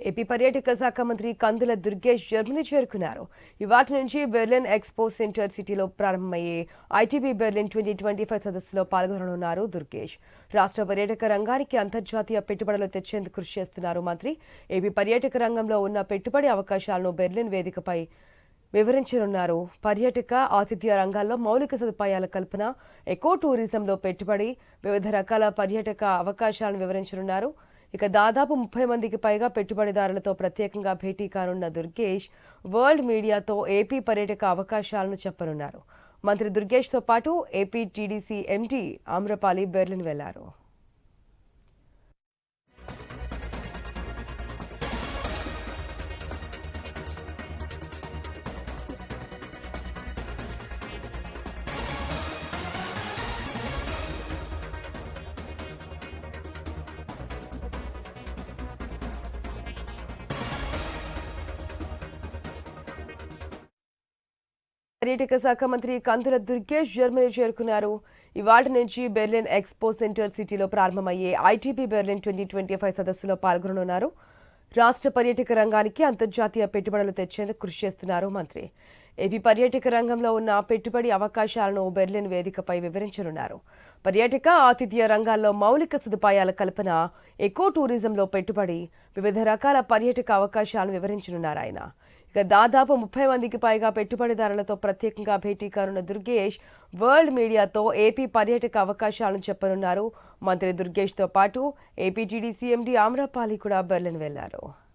AP పర్యాటక శాఖ మంత్రి కందుల దుర్గేష్ జర్మనీ చేరుకున్నారు. ఇవాటి నుంచి బెర్లిన్ ఎక్స్పో సెంటర్ సిటీలో ప్రారంభమయ్యే ITB Berlin twenty twenty five సదస్సులో పాల్గొననున్నారు దుర్గేష్. రాష్ట్ర పర్యాటక రంగానికి అంతర్జాతీయ పెట్టుబడులు తెచ్చేందుకు కృషి చేస్తున్నారు మంత్రి. ఏపీ పర్యాటక రంగంలో ఉన్న పెట్టుబడి అవకాశాలను బెర్లిన్ వేదికపై వివరించనున్నారు. పర్యాటక ఆతిథ్య రంగాల్లో మౌలిక సదుపాయాల కల్పన ఎకో టూరిజంలో పెట్టుబడి వివిధ రకాల పర్యాటక అవకాశాలను వివరించనున్నారు. ఇక దాదాపు ముప్పై మందికి పైగా పెట్టుబడిదారులతో ప్రత్యేకంగా భేటీ కానున్న దుర్గేష్ వరల్డ్ మీడియాతో ఏపీ పర్యాటక అవకాశాలను చెప్పనున్నారు. మంత్రి దుర్గేష్తో పాటు AP TDC MD Amrapali Berlin వెళ్ళారు. పర్యాటక శాఖ మంత్రి కందుల దుర్గేష్ జర్మనీ చేరుకున్నారు. ఇవాటి నుంచి బెర్లిన్ ఎక్స్పో సెంటర్ సిటీలో ప్రారంభమయ్యే ITP Berlin twenty twenty five సదస్సులో పాల్గొననున్నారు. రాష్ట్ర పర్యాటక రంగానికి అంతర్జాతీయ పెట్టుబడులు తెచ్చేందుకు కృషి చేస్తున్నారు మంత్రి. ఏపీ పర్యాటక రంగంలో ఉన్న పెట్టుబడి అవకాశాలను బెర్లిన్ వేదికపై వివరించనున్నారు. పర్యాటక ఆతిథ్య రంగాల్లో మౌలిక సదుపాయాల కల్పన ఎకో టూరిజంలో పెట్టుబడి వివిధ రకాల పర్యాటక అవకాశాలను వివరించనున్నారు ఆయన. దాదాపు ముప్పై మందికి పైగా పెట్టుబడిదారులతో ప్రత్యేకంగా భేటీ కానున్న దుర్గేష్ వరల్డ్ మీడియాతో ఏపీ పర్యాటక అవకాశాలను చెప్పనున్నారు. మంత్రి దుర్గేష్తో పాటు ఏపీ టీడీ సీఎండీ ఆమ్రపాలి కూడా బెర్లిన్ వెళ్ళారు